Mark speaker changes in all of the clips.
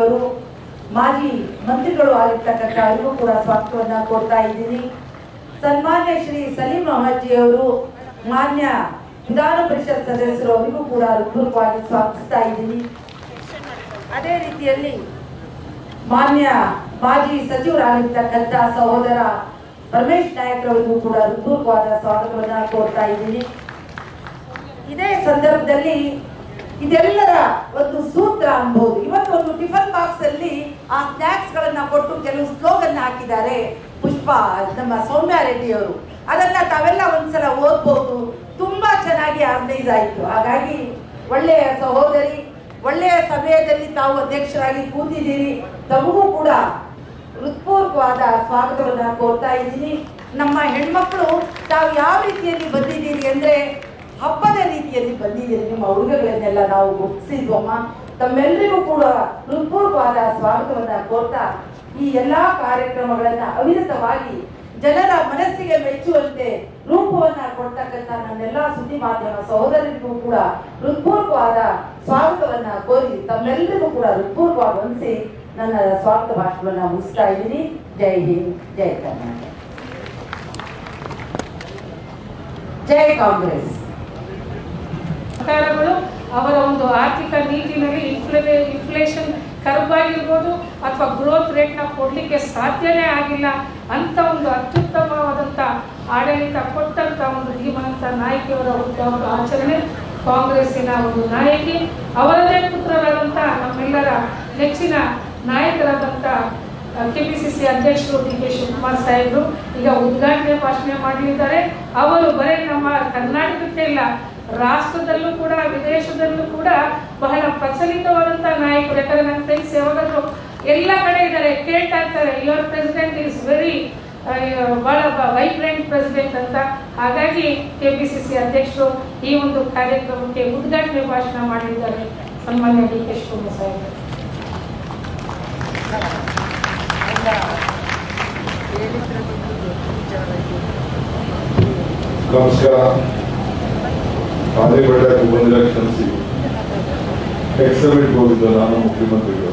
Speaker 1: ಅವರು ಮಾಜಿ ಮಂತ್ರಿಗಳು ಆಗಿರ್ತಕ್ಕಂಥ ಅವರಿಗೂ ಕೂಡ ಸ್ವಾಗತವನ್ನ ಕೊಡ್ತಾ ಇದ್ದೀನಿ. ಸನ್ಮಾನ್ಯ ಶ್ರೀ ಸಲೀಂ ಅಹಮದ್ಜಿ ಅವರು ಮಾನ್ಯ ವಿಧಾನ ಪರಿಷತ್ ಸದಸ್ಯರು ಅವರಿಗೂ ಕೂಡ ಹೃತ್ಪೂರ್ವಕವಾಗಿ ಸ್ವಾಗತಿಸ್ತಾ ಇದ್ದೀನಿ. ಅದೇ ರೀತಿಯಲ್ಲಿ ಮಾನ್ಯ ಮಾಜಿ ಸಚಿವರಾಗಿರ್ತಕ್ಕಂಥ ಸಹೋದರ ಪರಮೇಶ್ ನಾಯಕ್ ಅವರಿಗೂ ಕೂಡ ಹೃತ್ಪೂರ್ವಕವಾದ ಸ್ವಾಗತವನ್ನ ಕೋರ್ತಾ ಇದ್ದೀನಿ. ಇದೇ ಸಂದರ್ಭದಲ್ಲಿ ಇದೆಲ್ಲರ ಒಂದು ಸೂತ್ರ ಅನ್ಬಹುದು ಟಿಫನ್ ಬಾಕ್ಸ್ ಅಲ್ಲಿ ಆ ಸ್ನಾಕ್ಸ್ ಗಳನ್ನ ಕೊಟ್ಟು ಕೆಲವು ಸ್ಲೋಗನ್ ಹಾಕಿದ್ದಾರೆ. ಪುಷ್ಪ, ನಮ್ಮ ಸೌಮ್ಯ ರೆಡ್ಡಿ ಅವರು. ಅದನ್ನ ತಾವೆಲ್ಲ ಒಂದ್ಸಲ ಓದ್ಬೋದು. ತುಂಬಾ ಚೆನ್ನಾಗಿ ಆರ್ಗನೈಸ್ ಆಯಿತು. ಹಾಗಾಗಿ ಒಳ್ಳೆಯ ಸಹೋದರಿ, ಒಳ್ಳೆಯ ಸಮಯದಲ್ಲಿ ತಾವು ಅಧ್ಯಕ್ಷರಾಗಿ ಕೂತಿದ್ದೀರಿ. ತಮಗೂ ಕೂಡ ಹೃತ್ಪೂರ್ವಕವಾದ ಸ್ವಾಗತವನ್ನ ಕೋರ್ತಾ ಇದ್ದೀನಿ. ನಮ್ಮ ಹೆಣ್ಮಕ್ಳು ತಾವು ಯಾವ ರೀತಿಯಲ್ಲಿ ಬಂದಿದ್ದೀರಿ ಅಂದ್ರೆ ಹಬ್ಬದ ರೀತಿಯಲ್ಲಿ ಬಂದಿದ್ದೀರಿ. ನಿಮ್ಮ ಉಡುಗೆಗಳನ್ನೆಲ್ಲ ನಾವು ಗುರುತಿಸಿದ್ವಮ್ಮ. ತಮ್ಮೆಲ್ಲರಿಗೂ ಕೂಡ ಹೃತ್ಪೂರ್ವಕವಾದ ಸ್ವಾಗತವನ್ನ ಕೋರ್ತಾ ಈ ಎಲ್ಲಾ ಕಾರ್ಯಕ್ರಮಗಳನ್ನ ಅವಿರತವಾಗಿ ಜನರ ಮನಸ್ಸಿಗೆ ಮೆಚ್ಚುವಂತೆ ರೂಪವನ್ನ ಕೊಡ್ತಕ್ಕಂತ ನನ್ನೆಲ್ಲಾ ಸುದ್ದಿ ಮಾಧ್ಯಮ ಸಹೋದರರಿಗೂ ಕೂಡ ಹೃತ್ಪೂರ್ವಕವಾದ ಸ್ವಾಗತವನ್ನ ಕೋರಿ ತಮ್ಮೆಲ್ಲರಿಗೂ ಕೂಡ ಹೃತ್ಪೂರ್ವವಾಗಿ ವಂದಿಸಿ ನನ್ನ ಸ್ವಾಗತ ಭಾಷಣವನ್ನ ಮುಗಿಸ್ತಾ ಇದ್ದೀನಿ. ಜೈ ಹಿಂದ್, ಜೈ ಕರ್ನಾಟಕ. ಜೈ ಕಾಂಗ್ರೆಸ್.
Speaker 2: ಸರ್ಕಾರಗಳು ಅವರ ಒಂದು ಆರ್ಥಿಕ ನೀತಿನಲ್ಲಿ ಇನ್ಫ್ಲೇ ಇನ್ಫ್ಲೇಷನ್ ಕರ್ಬ್ ಆಗಿರ್ಬೋದು ಅಥವಾ ಗ್ರೋತ್ ರೇಟ್ನ ಕೊಡಲಿಕ್ಕೆ ಸಾಧ್ಯನೇ ಆಗಿಲ್ಲ ಅಂತ ಒಂದು ಅತ್ಯುತ್ತಮವಾದಂಥ ಆಡಳಿತ ಕೊಟ್ಟಂಥ ಒಂದು ಧೀಮಂತ ನಾಯಕಿಯವರ ಒಂದು ಆಚರಣೆ ಕಾಂಗ್ರೆಸ್ಸಿನ ಒಂದು ನಾಯಕಿ. ಅವರದೇ ಪುತ್ರರಾದಂಥ ನಮ್ಮೆಲ್ಲರ ನೆಚ್ಚಿನ ನಾಯಕರಾದಂಥ ಕೆ ಪಿ ಸಿ ಸಿ ಅಧ್ಯಕ್ಷರು ಡಿ ಕೆ ಶಿವಕುಮಾರ್ ಸಾಹೇಬರು ಈಗ ಉದ್ಘಾಟನೆ ಭಾಷಣ ಮಾಡಲಿದ್ದಾರೆ. ಅವರು ಬರೀ ನಮ್ಮ ಕರ್ನಾಟಕಕ್ಕೆ ಇಲ್ಲ ರಾಷ್ಟ್ರದಲ್ಲೂ ಕೂಡ ವಿದೇಶದಲ್ಲೂ ಕೂಡ ಬಹಳ ಪ್ರಚಲಿತವಾದಂಥ ನಾಯಕರು. ಯಾಕಂದ್ರೆ ನನ್ನ ಫ್ರೆಂಡ್ಸ್ ಯಾವಾಗಾದ್ರೂ ಎಲ್ಲ ಕಡೆ ಇದ್ದಾರೆ ಕೇಳ್ತಾ ಇರ್ತಾರೆ ಯುವರ್ ಪ್ರೆಸಿಡೆಂಟ್ ಇಸ್ ವೆರಿ ಬಹಳ ವೈಬ್ರೆಂಟ್ ಪ್ರೆಸಿಡೆಂಟ್ ಅಂತ. ಹಾಗಾಗಿ ಕೆ ಪಿ ಸಿ ಸಿ ಅಧ್ಯಕ್ಷರು ಈ ಒಂದು ಕಾರ್ಯಕ್ರಮಕ್ಕೆ ಉದ್ಘಾಟನೆ ಭಾಷಣ ಮಾಡಿದ್ದಾರೆ ಸನ್ಮಾನ್ಯ ಡಿ ಕೆ ಶಿವಕುಮಾರ್ ಸಾಹೇಬರು
Speaker 3: ನಮಸ್ಕಾರ. ಆದಿಬೇಡಕ್ಕೆ ಬಂದಿಲ್ಲ ಕ್ಷಮಿಸಿ ಎಕ್ಸಮಿಟ್ ಹೋಗಿದ್ದು ನಾನು ಮುಖ್ಯಮಂತ್ರಿಗಳು.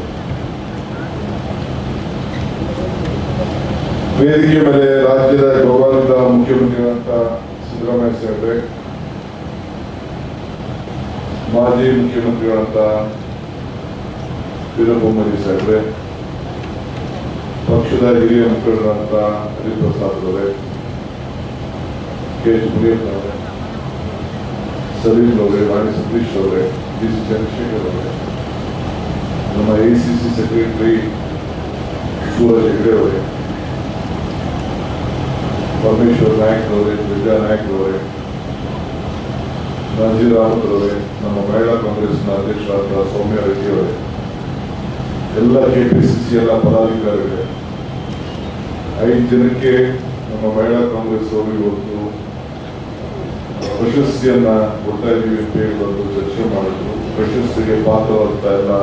Speaker 3: ವೇದಿಕೆ ಮೇಲೆ ರಾಜ್ಯದ ಗೌರವಾನ್ವಿತ ಮುಖ್ಯಮಂತ್ರಿಗಳಂತ ಸಿದ್ದರಾಮಯ್ಯ ಸಾಹೇಬ್ರೆ ಮಾಜಿ ಮುಖ್ಯಮಂತ್ರಿಗಳಂತ ವೀರಭೂಮರಿ ಸಾಹೇಬ್ರೆ ಪಕ್ಷದ ಹಿರಿಯ ಮುಖಂಡರಂತ ಹರಿಪ್ರಸಾದ್ ಅವರೇ ಕೆ ಎಚ್ ಮುನಿಯಪ್ಪ ಅವರೇ ಸಲೀಂ ಅವರೇ ರಾಣಿ ಸತೀಶ್ ಅವರೇ ಡಿ ಸಿ ನಮ್ಮ A C C secretary Suraj Hegde ಅವರೇ ಪರಮೇಶ್ವರ್ ನಾಯಕ್ ಅವರೇ ವಿದ್ಯಾ ನಾಯಕ್ ಅವರೇ ನಜೀರ್ ಅಹಮದ್ ಅವರೇ ನಮ್ಮ ಮಹಿಳಾ ಕಾಂಗ್ರೆಸ್ನ ಅಧ್ಯಕ್ಷರಾದ ಸೌಮ್ಯ ರೆಡ್ಡಿ ಅವರೇ ಎಲ್ಲ ಕೆಪಿಸಿಸಿ ಎಲ್ಲ ಪದಾಧಿಕಾರಿಗಳೇ ಐದು ಜನಕ್ಕೆ ನಮ್ಮ ಮಹಿಳಾ ಕಾಂಗ್ರೆಸ್ ಅವರು ಪ್ರಶಸ್ತಿಯನ್ನ ಕೊಡ್ತಾ ಇದ್ದೀವಿ ಚರ್ಚೆ ಮಾಡಿದ್ರು ಪ್ರಶಸ್ತಿಗೆ ಪಾತ್ರವಾಗ್ತಾ ಎಲ್ಲ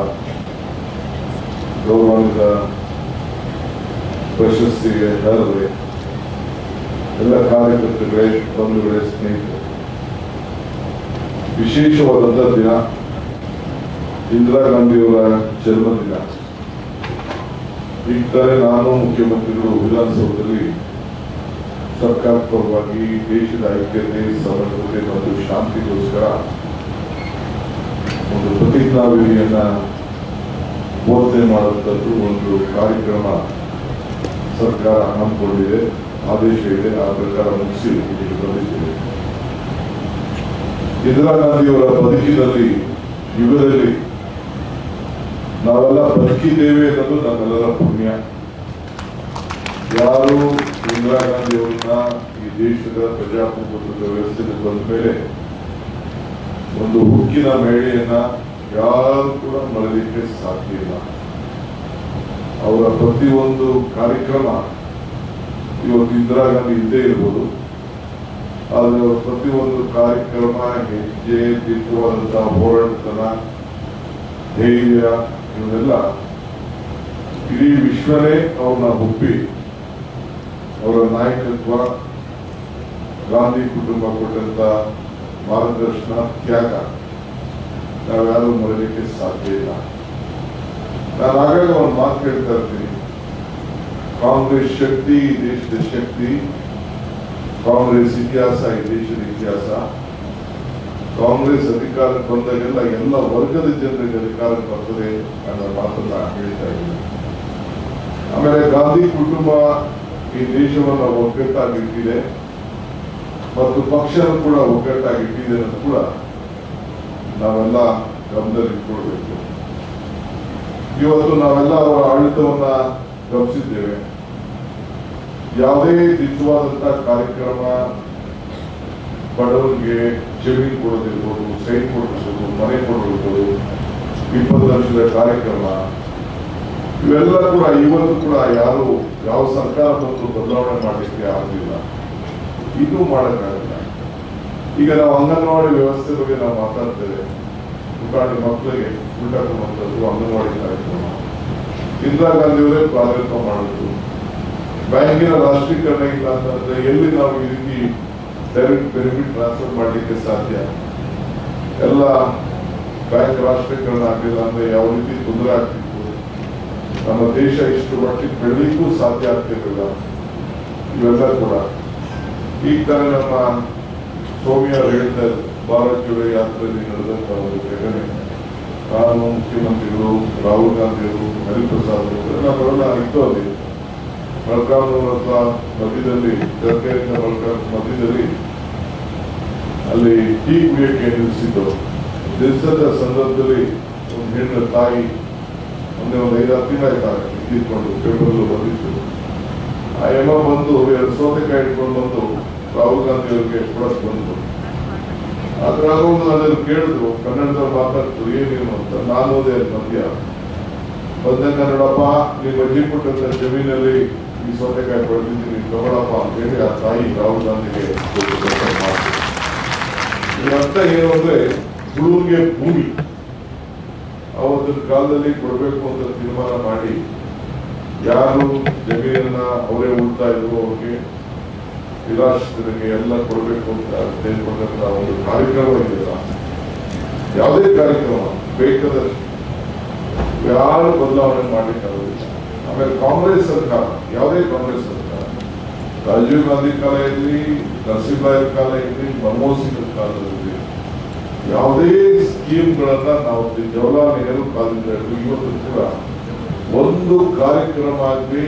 Speaker 3: ಗೌರವಾನ್ವಿತ ಪ್ರಶಸ್ತಿಗೆ ಅರ್ಹರೇ ಎಲ್ಲ ಕಾರ್ಯಕರ್ತರುಗಳೇ ಬಂಧುಗಳೇ ಸ್ನೇಹಿತರು ವಿಶೇಷವಾದಂಥ ದಿನ ಇಂದಿರಾ ಗಾಂಧಿಯವರ ಜನ್ಮದಿನ ಈಗ ನಾನು ಮುಖ್ಯಮಂತ್ರಿಗಳು ವಿಧಾನಸೌಧದಲ್ಲಿ ಸರ್ಕಾರ ಪರವಾಗಿ ದೇಶದ ಐಕ್ಯತೆ, ಸಮಗ್ರತೆ ಮತ್ತು ಶಾಂತಿಗೋಸ್ಕರ ಒಂದು ಪ್ರತಿಜ್ಞಾವಿಧಿಯನ್ನ ಬೋಧನೆ ಮಾಡುವಂಥದ್ದು ಒಂದು ಕಾರ್ಯಕ್ರಮ ಸರ್ಕಾರ ಹಮ್ಮಿಕೊಂಡಿದೆ. ಆದೇಶ ಇದೆ. ಆ ಪ್ರಕಾರ ಮುಗಿಸಿ ಇಲ್ಲಿಗೆ ಬಂದಿದ್ದೇವೆ. ಇಂದಿರಾ ಗಾಂಧಿಯವರ ಬದುಕಿನಲ್ಲಿ ಯುಗದಲ್ಲಿ ನಾವೆಲ್ಲ ಬದುಕಿದ್ದೇವೆ ಅನ್ನೋದು ನಮ್ಮೆಲ್ಲರ ಪುಣ್ಯ. ಯಾರು ಇಂದಿರಾ ಗಾಂಧಿ ಈ ದೇಶದ ಪ್ರಜಾಪ್ರಭುತ್ವದ ವ್ಯವಸ್ಥೆಗೆ ಬಂದ ಮೇಲೆ ಒಂದು ಹುಕ್ಕಿನ ಮೇಳೆಯನ್ನ ಯಾರು ಕೂಡ ಮರಲಿಕ್ಕೆ ಸಾಧ್ಯ ಇಲ್ಲ. ಅವರ ಪ್ರತಿಯೊಂದು ಕಾರ್ಯಕ್ರಮ ಇವತ್ತು ಇಂದಿರಾ ಗಾಂಧಿ ಇದ್ದೇ ಇರ್ಬೋದು. ಆದರೆ ಅವರ ಪ್ರತಿಯೊಂದು ಕಾರ್ಯಕ್ರಮ ಹೆಜ್ಜೆ ದಿಟ್ಟವಾದಂತಹ ಹೋರಾಟತನ, ಧೈರ್ಯ, ಇವನ್ನೆಲ್ಲ ಇಡೀ ವಿಶ್ವನೇ ಅವ್ರನ್ನ ಒಪ್ಪಿ ಅವರ ನಾಯಕತ್ವ ಗಾಂಧಿ ಕುಟುಂಬ ಕೊಟ್ಟಂತ ಮಾರ್ಗದರ್ಶನ ತ್ಯಾಗ ನಾವ್ಯಾರು ಮರಲಿಕ್ಕೆ ಸಾಧ್ಯ ಇಲ್ಲ. ನಾನು ಆಗಾಗ ಒಂದು ಮಾತು ಹೇಳ್ತಾ ಇರ್ತೀನಿ. ಕಾಂಗ್ರೆಸ್ ಶಕ್ತಿ, ಈ ದೇಶದ ಶಕ್ತಿ, ಕಾಂಗ್ರೆಸ್ ಇತಿಹಾಸ, ಈ ದೇಶದ ಇತಿಹಾಸ. ಕಾಂಗ್ರೆಸ್ ಅಧಿಕಾರಕ್ಕೆ ಬಂದಾಗೆಲ್ಲ ಎಲ್ಲ ವರ್ಗದ ಜನರಿಗೆ ಅಧಿಕಾರಕ್ಕೆ ಬರ್ತದೆ ಅನ್ನೋ ಮಾತನ್ನ ಹೇಳ್ತಾ ಇದ್ದೀನಿ. ಆಮೇಲೆ ಗಾಂಧಿ ಕುಟುಂಬ ಈ ದೇಶವನ್ನು ಒಗ್ಗಟ್ಟಾಗಿಟ್ಟಿದೆ ಮತ್ತು ಪಕ್ಷನ ಕೂಡ ಒಗ್ಗಟ್ಟಾಗಿಟ್ಟಿದೆ ಅಂತ ಕೂಡ ನಾವೆಲ್ಲ ಗಮನದಲ್ಲಿ ಇಟ್ಕೊಳ್ಬೇಕು. ಇವತ್ತು ನಾವೆಲ್ಲ ಅವರ ಆಡಳಿತವನ್ನ ಗಮನಿಸಿದ್ದೇವೆ. ಯಾವುದೇ ದಿಟ್ಟವಾದಂತಹ ಕಾರ್ಯಕ್ರಮ ಬಡವರಿಗೆ ಜಮೀನು ಕೊಡೋದಿರ್ಬೋದು, ಸೈನ್ ಕೊಡಿಸೋದು ಮನೆ ಕೊಡೋದಿರ್ಬೋದು, ಇಪ್ಪತ್ತು ಲಕ್ಷದ ಕಾರ್ಯಕ್ರಮ ಇವೆಲ್ಲ ಕೂಡ ಇವತ್ತು ಕೂಡ ಯಾರು, ಯಾವ ಸರ್ಕಾರ ಮತ್ತು ಬದಲಾವಣೆ ಮಾಡಲಿಕ್ಕೆ ಆಗಲಿಲ್ಲ ಇದು ಮಾಡೋಕ್ಕಾಗಲ್ಲ. ಈಗ ನಾವು ಅಂಗನವಾಡಿ ವ್ಯವಸ್ಥೆ ಬಗ್ಗೆ ನಾವು ಮಾತಾಡ್ತೇವೆ. ಪುಟಾಣಿ ಮಕ್ಕಳಿಗೆ ಉಂಟಾಗುವಂಥದ್ದು ಅಂಗನವಾಡಿ ಕಾರ್ಯಕ್ರಮ. ಇಂದಿರಾ ಗಾಂಧಿಯವರೇ ಪ್ರಾರಂಭ ಮಾಡಿದ್ರು. ಬ್ಯಾಂಕಿನ ರಾಷ್ಟ್ರೀಕರಣ ಇಲ್ಲ ಅಂತಂದ್ರೆ ಎಲ್ಲಿ ನಾವು ಈ ರೀತಿ ಡೈರೆಕ್ಟ್ ಬೆನಿಫಿಟ್ ಟ್ರಾನ್ಸ್ಫರ್ ಮಾಡಲಿಕ್ಕೆ ಸಾಧ್ಯ? ಎಲ್ಲ ಬ್ಯಾಂಕ್ ರಾಷ್ಟ್ರೀಕರಣ ಆಗಿಲ್ಲ ಅಂದ್ರೆ ಯಾವ ರೀತಿ ತೊಂದರೆ ಆಗ್ತಿತ್ತು? ನಮ್ಮ ದೇಶ ಇಷ್ಟು ಮಟ್ಟಿಗೆ ಬೆಳಲಿಕ್ಕೂ ಸಾಧ್ಯ ಆಗ್ತಿರಲಿಲ್ಲ. ಇವೆಲ್ಲ ಕೂಡ. ಈ ತಾನೇ ನಮ್ಮ ಸೋಮಿಯವರು ಹೇಳ್ತಾ ಭಾರತ್ ಜೋಡೋ ಯಾತ್ರೆಯಲ್ಲಿ ನಡೆದಂತ ಒಂದು ಘಟನೆ. ನಾನು ಮುಖ್ಯಮಂತ್ರಿಗಳು, ರಾಹುಲ್ ಗಾಂಧಿ ಅವರು ಹರಿಪ್ರಸಾದ್ ಅವರು ಎಲ್ಲ ಬರೋಣ ಇತ್ತು ಅಲ್ಲಿ. ಹತ್ರ ಮಧ್ಯದಲ್ಲಿ ಜರ್ಕೆಯಿಂದ ಮೊಳಕಾಲ್ ಮಧ್ಯದಲ್ಲಿ ಅಲ್ಲಿ ಟೀ ಕುಡಿಯಕ್ಕೆ ನಿಲ್ಲಿಸಿದ್ದು. ದಿವಸದ ಸಂದರ್ಭದಲ್ಲಿ ಒಂದು ಹೆಣ್ಣು ತಾಯಿ ಒಂದೇ ಒಂದು ಐದಾರ್ ದಿನ ಆಯ್ತಾ ತೀರ್ಕೊಂಡು ಪೇಪರ್ಲು ಬಂದಿತ್ತು ಆ ಎಲ್ಲ ಬಂದು ಎರಡು ಸೌತೆಕಾಯಿ ಇಟ್ಕೊಂಡು ಬಂದು ರಾಹುಲ್ ಗಾಂಧಿ ಅವ್ರಿಗೆ ಕೊಡಕ್ ಬಂದು ಆದ್ರೆ ಒಂದು ಅದನ್ನು ಕೇಳಿದ್ರು ಕನ್ನಡದಲ್ಲಿ ಮಾತಾಡ್ತು ಏನೇನು ಅಂತ. ನಾನು ಓದೇ ಮಧ್ಯ ಬಂದ ಕನ್ನಡಪ್ಪ ನೀವು ಅಜ್ಜಿ ಕೊಟ್ಟಂತ ಜಮೀನಲ್ಲಿ ಈ ಸೌತೆಕಾಯಿ ಬೆಳೆದಿದ್ದೀನಿ ತಗೊಳಪ್ಪ ಅಂತ ಹೇಳಿ ಆ ತಾಯಿ ರಾಹುಲ್ ಗಾಂಧಿಗೆ ಇದರ್ಥ ಏನು ಅಂದ್ರೆ ಹುಡುಗರಿಗೆ ಭೂಮಿ. ಅವತ್ತಿನ ಕಾಲದಲ್ಲಿ ಕೊಡಬೇಕು ಅಂತ ತೀರ್ಮಾನ ಮಾಡಿ ಯಾರು ಜಮೀನನ್ನ ಅವರೇ ಉಳ್ತಾ ಇದ್ರು ಅವ್ರಿಗೆ ನಿರಾಶ್ರಿತರಿಗೆ ಎಲ್ಲ ಕೊಡಬೇಕು ಅಂತ ತೆಗೆದುಕೊಂಡಂತ ಒಂದು ಕಾರ್ಯಕ್ರಮ ಇದೆಯಲ್ಲ? ಯಾವುದೇ ಕಾರ್ಯಕ್ರಮ, ಬೇಕಾದಷ್ಟು. ಯಾರು ಬದಲಾವಣೆ ಮಾಡಲಿಕ್ಕಾಗೋದಿಲ್ಲ. ಆಮೇಲೆ ಕಾಂಗ್ರೆಸ್ ಸರ್ಕಾರ, ಯಾವುದೇ ಕಾಂಗ್ರೆಸ್ ಸರ್ಕಾರ. ರಾಜೀವ್ ಗಾಂಧಿ ಕಾಲ ಇರಲಿ ನರಸಿಂಹರಾಯರ ಕಾಲ ಇರಲಿ, ಮನಮೋಹನ್ ಸಿಂಗ್ ಕಾಲದಲ್ಲಿ. ಯಾವುದೇ ಸ್ಕೀಮ್ಗಳನ್ನ ನಾವು ಜವಾಹರ್ಲಾಲ್ ನೆಹರು ಇವತ್ತು ಕೂಡ ಒಂದು ಕಾರ್ಯಕ್ರಮ ಆಗಲಿ,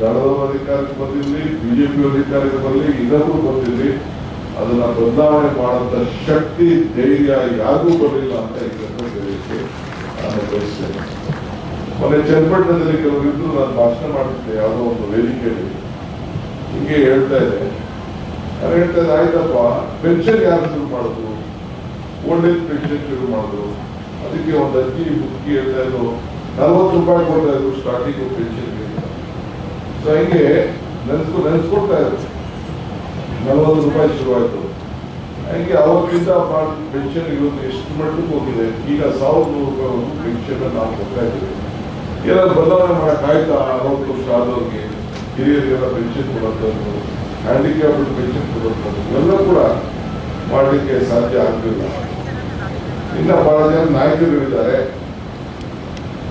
Speaker 3: ದಳದವರ ಅಧಿಕಾರಕ್ಕೆ ಬಂದಿರಲಿ, ಬಿಜೆಪಿ ಅಧಿಕಾರಕ್ಕೆ ಬರಲಿ ಇದಕ್ಕೂ ಬಂದಿರಲಿ, ಅದನ್ನ ಬದಲಾವಣೆ ಮಾಡುವಂತ ಶಕ್ತಿ, ಧೈರ್ಯ ಯಾರಿಗೂ ಬರಲಿಲ್ಲ ಅಂತ ಹೇಳಲಿಕ್ಕೆ ನಾನು ಬಯಸ್ತೇನೆ. ಮೊನ್ನೆ ಚನ್ನಪಟ್ಟಣದಲ್ಲಿ ಕೆಲವರಿದ್ದು ನಾನು ಭಾಷಣ ಮಾಡುತ್ತೆ ಯಾವುದೋ ಒಂದು ವೇದಿಕೆಯಲ್ಲಿ. ಹಿಂಗೆ ಹೇಳ್ತಾ ಇದೆ ನಾನು ಹೇಳ್ತಾ ಇದ್ದೆ, ಆಯ್ತಪ್ಪ ಪೆನ್ಷನ್ ಯಾರು ಶುರು ಮಾಡಿದ್ರು? ಓಲ್ಡ್ ಏಜ್ ಪೆನ್ಷನ್ ಶುರು ಮಾಡಿದ್ರು. ಅದಕ್ಕೆ ಒಂದು ಅಜ್ಜಿ ಬುಕ್ಕಿ ಹೇಳ್ತಾ ಇದ್ರು ನಲ್ವತ್ತು ರೂಪಾಯಿ ಕೊಡ್ತಾ ಇದ್ರು ಸ್ಟಾರ್ಟಿಂಗು ಪೆನ್ಷನ್ ಸೊ ಹಿಂಗೆ ನೆನ್ಸ್ಕೊ, ನೆನ್ಸ್ಕೊಡ್ತಾ ಇದ್ರು. ನಲ್ವತ್ತು ರೂಪಾಯಿ ಶುರುವಾಯಿತು ಹಂಗೆ ಅವತ್ತಿಂದ ಪೆನ್ಷನ್ ಇವತ್ತು ಎಷ್ಟು ಮಟ್ಟಕ್ಕೆ ಹೋಗಿದೆ? ಈಗ ಸಾವಿರದ ನೂರು ರೂಪಾಯಿ ಪೆನ್ಷನ್ ನಾವು ಕೊಡ್ತಾ ಇದ್ದೀವಿ. ಏನಾದ್ರು ಬದಲಾವಣೆ ಮಾಡಕ್ ಆಯ್ತಾ ಅರವತ್ತು ವರ್ಷ ಆದವ್ರಿಗೆ ಹಿರಿಯರಿಗೆಲ್ಲ ಪೆನ್ಷನ್ ಕೊಡುವಂಥದ್ದು ಹ್ಯಾಂಡಿಕ್ಯಾಪ್ಡ್ ಪೆನ್ಷನ್ ಕೊಡುವಂಥದ್ದು ಇವೆಲ್ಲ ಕೂಡ ಮಾಡಲಿಕ್ಕೆ ಸಾಧ್ಯ ಆಗಲಿಲ್ಲ. ಇನ್ನ ಬಹಳ ಜನ ನಾಯಕರಿದ್ದಾರೆ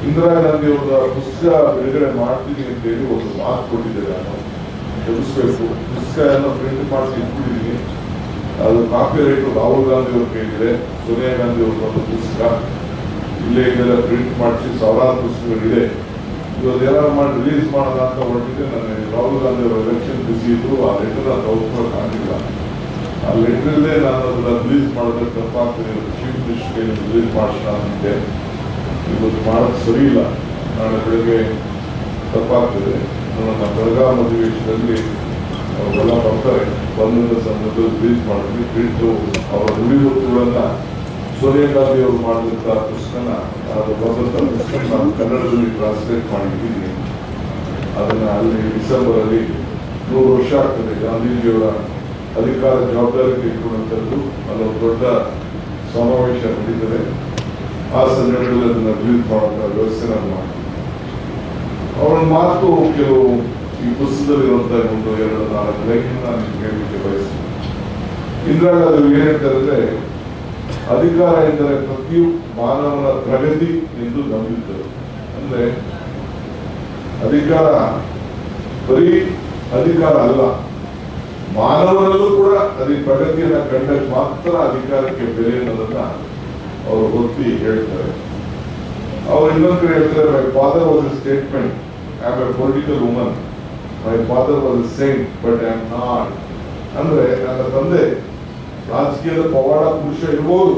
Speaker 3: ಇಂದಿರಾ ಗಾಂಧಿ ಅವರ ಪುಸ್ತಕ ಬಿಡುಗಡೆ ಮಾಡ್ತೀನಿ ಅಂತ ಹೇಳಿ ಒಂದು ಮಾತು ಕೊಟ್ಟಿದ್ದಾರೆ ನಾನು. ಎದುರಿಸ್ಬೇಕು ಪುಸ್ತಕ ಎಲ್ಲ ಪ್ರಿಂಟ್ ಮಾಡಿಸಿ ಇಟ್ಬಿಟ್ಟಿದ್ದೀನಿ. ಅದು ಕಾಪಿ ರೈಟ್ ರಾಹುಲ್ ಗಾಂಧಿ ಅವ್ರ ಕೈಗಿದೆ ಸೋನಿಯಾ ಗಾಂಧಿ ಅವ್ರ ಒಂದು ಪುಸ್ತಕ ಇಲ್ಲೇ ಇದೆಲ್ಲ ಪ್ರಿಂಟ್ ಮಾಡಿಸಿ ಸಾವಿರಾರು ಪುಸ್ತಕಗಳಿದೆ ಇವತ್ತು ಏನಾದ್ರು ಮಾಡಿ ರಿಲೀಸ್ ಮಾಡೋಣ ಅಂತ ಹೊರಟಿದ್ದೆ. ನನಗೆ ರಾಹುಲ್ ಗಾಂಧಿ ಅವರ ಎಲೆಕ್ಷನ್ ಬಿಸಿ ಇದ್ರು, ಆ ಲೆಟರ್ ತಗೊಳ್ಕೊಳಕ್ ಆಗಿಲ್ಲ ಆ ಲೆಟ್ರಲ್ಲೇ ನಾನು ಅದನ್ನು ರಿಲೀಸ್ ಮಾಡಬೇಕಪ್ಪ ತಪ್ಪಾಗ್ತದೆ ಚೀಫ್ ಮಿನಿಸ್ಟರ್ ರಿಲೀಸ್ ಮಾಡಿಸೋಣ ಅಂತಿದ್ದೆ ಇವತ್ತು ಮಾಡೋದು ಸರಿ ಇಲ್ಲ. ನಾಳೆ ಬೆಳಗ್ಗೆ ತಪ್ಪಾಗ್ತದೆ. ನನ್ನ ಬೆಳಗಾವಿ ಅಧಿವೇಶನದಲ್ಲಿ ಅವರೆಲ್ಲ ಬರ್ತಾರೆ. ಬಂದ ಸಂದರ್ಭದಲ್ಲಿ ರಿಲೀಸ್ ಮಾಡಿದ್ವಿ ಬಿಟ್ಟು ಅವರ ನುಡಿಮುತ್ತುಗಳನ್ನ ಸೋನಿಯಾ ಗಾಂಧಿ ಅವರು ಮಾಡಿದಂಥ ಪುಸ್ತಕನ ಅದು ಬಂದಂಥ ಪುಸ್ತಕ ನಾನು ಕನ್ನಡದಲ್ಲಿ ಟ್ರಾನ್ಸ್ಲೇಟ್ ಮಾಡಿದ್ದೀನಿ. ಅದನ್ನು ಅಲ್ಲಿ ಡಿಸೆಂಬರಲ್ಲಿ ನೂರು ವರ್ಷ ಆಗ್ತದೆ. ಗಾಂಧೀಜಿಯವರ ಅಧಿಕಾರ ಜವಾಬ್ದಾರಿ ತೆಗೆದುಕೊಳ್ಳುವಂಥದ್ದು ಅಲ್ಲೊಂದು ದೊಡ್ಡ ಸಮಾವೇಶ ನಡೀತದೆ ಆ ಸಂದರ್ಭದಲ್ಲಿ ಅದನ್ನು ರಿಲೀಸ್ ಮಾಡುವಂಥ ವ್ಯವಸ್ಥೆ ನಾನು ಮಾಡ್ತೀನಿ. ಅವರ ಮಾತು ಕೆಲವು ಈ ಪುಸ್ತಕದಲ್ಲಿರುವಂತಹ ಒಂದು ಎರಡು ನಾಲ್ಕು ಲೈನ್ ನಾನು ಹೇಳಲಿಕ್ಕೆ ಬಯಸ್ತೀನಿ. ಇಂದಿರಾ ಗಾಂಧಿ ಏನ್ ಅಧಿಕಾರ ಎಂದರೆ ಪ್ರತಿ ಮಾನವನ ಪ್ರಗತಿ ಎಂದು ನಂಬಿದ್ದರು. ಅಂದ್ರೆ, ಅಧಿಕಾರ, ಬರೀ ಅಧಿಕಾರ ಅಲ್ಲ ಮಾನವರಲ್ಲೂ ಕೂಡ ಅಲ್ಲಿ ಪ್ರಗತಿಯನ್ನ ಕಂಡಕ್ಕೆ ಮಾತ್ರ ಅಧಿಕಾರಕ್ಕೆ ಬೆಲೆ ಅನ್ನೋದನ್ನ ಅವರು ಒತ್ತಿ ಹೇಳ್ತಾರೆ. ಅವ್ರು ಇನ್ನೊಂದು ಕಡೆ ಹೇಳ್ತಾರೆ my father was a statesman I am a political woman my father was a saint but I am not ಅಂದ್ರೆ ನನ್ನ ತಂದೆ ರಾಜಕೀಯದ ಪವಾಡ ಪುರುಷ ಇರ್ಬೋದು,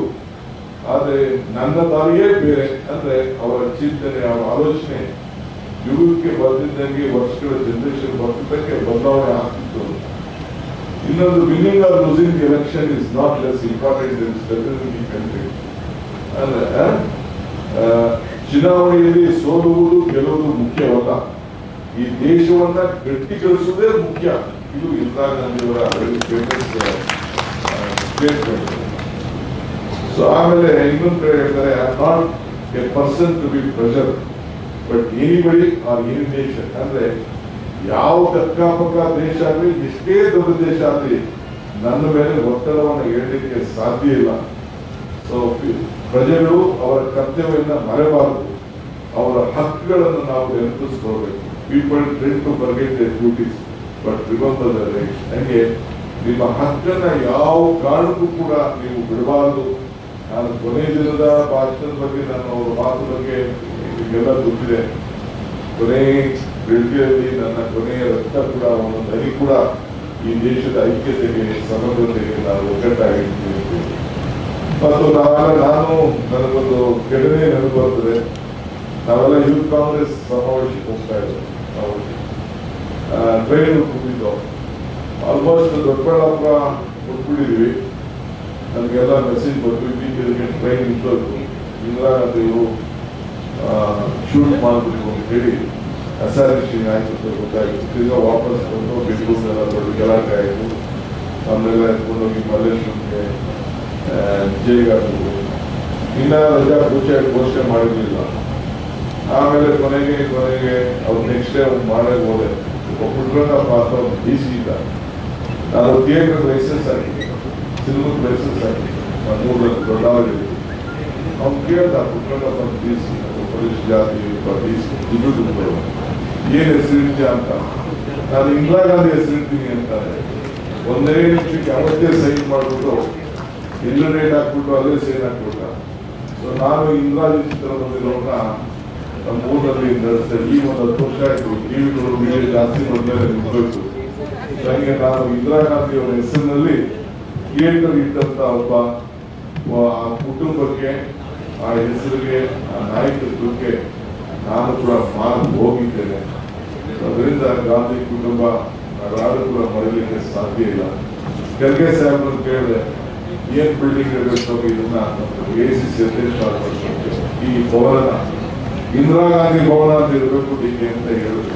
Speaker 3: ಆದರೆ ನನ್ನ ದಾರಿಯೇ ಬೇರೆ ಅಂದ್ರೆ ಅವರ ಚಿಂತನೆ, ಅವರ ಆಲೋಚನೆ, ಯುಗಕ್ಕೆ ಬರ್ತಿದ್ದಂಗೆ ವರ್ಷಗಳ ಜನರೇಷನ್ ಬರ್ತಿದ್ದಕ್ಕೆ ಬದಲಾವಣೆ ಆಗ್ತಿತ್ತು. ಇನ್ನೊಂದು winning or losing election is not less important the country ಚುನಾವಣೆಯಲ್ಲಿ ಸೋಲುವುದು, ಗೆಲ್ಲುವುದು ಮುಖ್ಯವಲ್ಲ. ಈ ದೇಶವನ್ನ ಗಟ್ಟಿಗೊಳಿಸುವುದೇ ಮುಖ್ಯ. ಇದು ಇಂದಿರಾ ಗಾಂಧಿಯವರ ಸ್ಟೇಟ್ಮೆಂಟ್ ಸೊ ಆಮೇಲೆ ಇನ್ನೊಂದು ಕಡೆ ಹೇಳ್ತಾರೆ I not a person to be pressure but anybody or any nation ಅಂದ್ರೆ ಯಾವ ಕಕ್ಕಾಪಕ್ಕ ದೇಶ ಆಗಲಿ ಎಷ್ಟೇ ದೊಡ್ಡ ದೇಶ ಆಗಲಿ, ನನ್ನ ಮೇಲೆ ಒತ್ತಡವನ್ನು ಹೇಳಲಿಕ್ಕೆ ಸಾಧ್ಯ ಇಲ್ಲ. ಸೊ ಪ್ರಜೆಗಳು ಅವರ ಕರ್ತವ್ಯದಿಂದ ಮರೆಬಾರದು. ಅವರ ಹಕ್ಕುಗಳನ್ನು ನಾವು ನೆನಪಿಸ್ಕೊಳ್ಬೇಕು. People trend to forget duties but remember rights ಹಂಗೆ ನಿಮ್ಮ ಹಕ್ಕನ್ನ ಯಾವ ಕಾರಣಕ್ಕೂ ಕೂಡ ನೀವು ಬಿಡಬಾರದು. ನಾನು ಕೊನೆ ದಿನದ ಭಾಷಣದ ಬಗ್ಗೆ ನಾನು ಅವರ ಮಾತು ಬಗ್ಗೆ ನಿಮಗೆಲ್ಲ ಗೊತ್ತಿದೆ. ಕೊನೆ ಬೆಳಗ್ಗೆಯಲ್ಲಿ ನನ್ನ ಕೊನೆಯ ರಕ್ತ ಕೂಡ ಒಂದು ನರಿ ಕೂಡ ಈ ದೇಶದ ಐಕ್ಯತೆಗೆ, ಸಮಗ್ರತೆಗೆ ನಾವು ಒಗ್ಗಟ್ಟಾಗಿರ್ತೀವಿ ಮತ್ತು ನಾವೆಲ್ಲ, ನಾನು, ನನಗೊಂದು ಘಟನೆ ನೆನಪು ಬರ್ತದೆ. ನಾವೆಲ್ಲ ಯೂತ್ ಕಾಂಗ್ರೆಸ್ ಸಮಾವೇಶಕ್ಕೆ ಹೋಗ್ತಾ ಇದ್ದೆವು ನಾವು ಟ್ರೈನ್ ಕೂತಿದ್ದೋ. ಆಲ್ಮೋಸ್ಟ್ ದೊಡ್ಡಬಳ್ಳಾಪುರ ಕೊಟ್ಬಿಟ್ಟಿದ್ವಿ ನಮಗೆಲ್ಲ ಮೆಸೇಜ್ ಬಂತು ಇತ್ತೀಚೆಗೆ ಟ್ರೈನ್ ನಿಂತೋಯ್ತು. ಇಂದಿರಾ ಗಾಂಧಿಯವರು ಶೂಟ್ ಮಾಡಬೇಕು ಅಂತ ಹೇಳಿ. ಅಸಾರಿಷನ್ ಆಯಿತು ಅಂತ ಗೊತ್ತಾಗಿತ್ತು ಈಗ ವಾಪಸ್ ಬಂದು ಬೆಂಗಳೂರಿನೆಲ್ಲ ದೊಡ್ಡ ಗಲಾಟೆ ಆಯಿತು ನಮ್ಮೆಲ್ಲ ಎತ್ಕೊಂಡೋಗಿ ಮಲ್ಲೇಶ್ವರಂಗೆ ವಿಜಯಗಾರರು ಇನ್ನ ರಜಾ ಪೂಜೆ ಘೋಷಣೆ ಮಾಡಿರಲಿಲ್ಲ ಆಮೇಲೆ ಕೊನೆಗೆ ಕೊನೆಗೆ ಅವ್ರು ನೆಕ್ಸ್ಟ್ ಡೇ ಅವ್ರು ಒಬ್ಬ ಹೋದೆ ಪುಟ್ರಂಗಪ್ಪ ಅಂತ ಅವ್ರು ಡಿ ಸಿ ಇಲ್ಲ ನಾನು ಥಿಯೇಟರ್ ಲೈಸೆನ್ಸ್ ಹಾಕಿದ್ದೆ ಸಿನಿಮಾದ ಲೈಸೆನ್ಸ್ ಆಗಿದೆ ನಮ್ಮೂರಲ್ಲಿ ದೊಡ್ಡವರಿಗೆ ಅವ್ನು ಕೇಳ್ದ ಪುಟ್ರಂಗಪ್ಪ ಡಿ ಸಿ ಪೊಲೀಸ್ ಜಾತಿ ಡಿ ಸಿ ದುಡ್ಡು ತುಂಬೋದು ಏನ್ ಹೆಸರಿದ್ಯಾ ಅಂತ? ನಾನು ಇಂದಿರಾ ಗಾಂಧಿ ಹೆಸರಿಡ್ತೀನಿ ಅಂತಾರೆ. ಒಂದೇ ನಿಮಿಷಕ್ಕೆ ಅವತ್ತೇ ಸೈನ್ ಮಾಡ್ಬಿಟ್ಟು ಎಲ್ಲ ರೇಟ್ ಹಾಕ್ಬಿಟ್ಟು ಅಲ್ಲೇ ಸೈನ್ ಹಾಕ್ಬಿಟ್ಟ. ಸೊ ನಾನು ಇಂದಿರಾಜಿ ಚಿತ್ರ ಬಂದಿರೋನ ನಮ್ಮ ಊರಲ್ಲಿ ನಡೆಸ್ತೇನೆ ಈ ಒಂದು ಹತ್ತು ವರ್ಷ ಆಯಿತು. ಟಿವಿಗಳು ಮೇಲೆ ಜಾಸ್ತಿ ಬಂದರೆ ನಿಂತೋಯ್ತು ನನಗೆ ನಾನು ಇಂದಿರಾ ಗಾಂಧಿ ಅವರ ಹೆಸರಿನಲ್ಲಿ ಥಿಯೇಟರ್ ಇಟ್ಟಂತ ಒಬ್ಬ, ಆ ಕುಟುಂಬಕ್ಕೆ, ಆ ಹೆಸರಿಗೆ, ಆ ನಾಯಕತ್ವಕ್ಕೆ ನಾನು ಕೂಡ ಮಾರು ಹೋಗಿದ್ದೇನೆ. ಅದರಿಂದ ಗಾಂಧಿ ಕುಟುಂಬ ಯಾರು ಕೂಡ ಮರೀಲಿಕ್ಕೆ ಸಾಧ್ಯ ಇಲ್ಲ. ಖರ್ಗೆ ಸಾಹೇಬ್ರನ್ನು ಕೇಳಿದೆ ಏನ್ ಬಿಲ್ಡಿಂಗ್ ಇರಬೇಕು ಇದನ್ನ ಎ ಸಿ ಸಿ ಅಧ್ಯಕ್ಷ ಈ ಭವನ ಇಂದಿರಾ ಗಾಂಧಿ ಭವನ ಅಂತ ಇರಬೇಕು ಡಿಕೆ ಅಂತ ಹೇಳಿದ್ರು.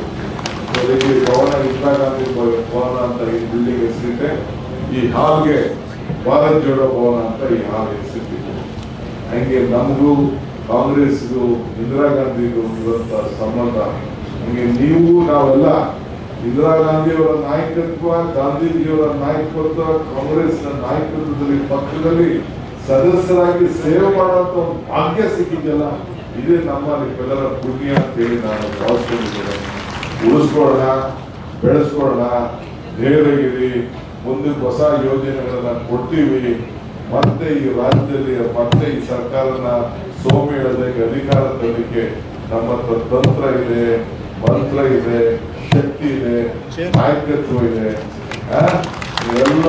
Speaker 3: ಭವನ, ಇಂದಿರಾ ಗಾಂಧಿ ಭವನ ಅಂತ ಈ ಬಿಲ್ಡಿಂಗ್ ಹೆಸರಿದೆ ಈ ಹಾಲ್ಗೆ ಭಾರತ್ ಜೋಡೋ ಭವನ ಅಂತ ಈ ಹಾಲ್ ಹೆಸರಿಟ್ಟಿತ್ತು ಹಂಗೆ ನಮಗೂ ಕಾಂಗ್ರೆಸ್ಗೂ ಇಂದಿರಾ ಗಾಂಧಿಗೂ ಇರುವಂಥ ಸಂಬಂಧ. ಹಂಗೆ ನೀವು ನಾವೆಲ್ಲ ಇಂದಿರಾ ಗಾಂಧಿಯವರ ನಾಯಕತ್ವ, ಗಾಂಧೀಜಿಯವರ ನಾಯಕತ್ವ, ಕಾಂಗ್ರೆಸ್ನ ನಾಯಕತ್ವದಲ್ಲಿ ಪಕ್ಷದಲ್ಲಿ ಸದಸ್ಯರಾಗಿ ಸೇವೆ ಮಾಡುವಂತ ಒಂದು ಭಾಗ್ಯ ಸಿಕ್ಕಿದ್ದಲ್ಲ ಇದೇ ನಮ್ಮ ನಿಮ್ಮೆಲ್ಲರ ಪುಣ್ಯ ಅಂತ ಹೇಳಿ ನಾನು ಭಾವಿಸ್ಕೊಂಡಿದ್ದೇನೆ. ಉಳಿಸ್ಕೊಳ್ಳೋಣ, ಬೆಳೆಸ್ಕೊಳ್ಳೋಣ ಧೈರ್ಯಗಿರಿ ಮುಂದೆ ಹೊಸ ಯೋಜನೆಗಳನ್ನ ಕೊಡ್ತೀವಿ. ಮತ್ತೆ ಈ ರಾಜ್ಯದಲ್ಲಿ ಮತ್ತೆ ಈ ಸರ್ಕಾರನ ಸೋಮೆ ಹೇಳೋದಕ್ಕೆ ಅಧಿಕಾರ ತರಲಿಕ್ಕೆ ನಮ್ಮ ತಂತ್ರ ಇದೆ ಮಂತ್ರ ಇದೆ ಶಕ್ತಿ ಇದೆ ನಾಯಕತ್ವ ಇದೆ. ಎಲ್ಲ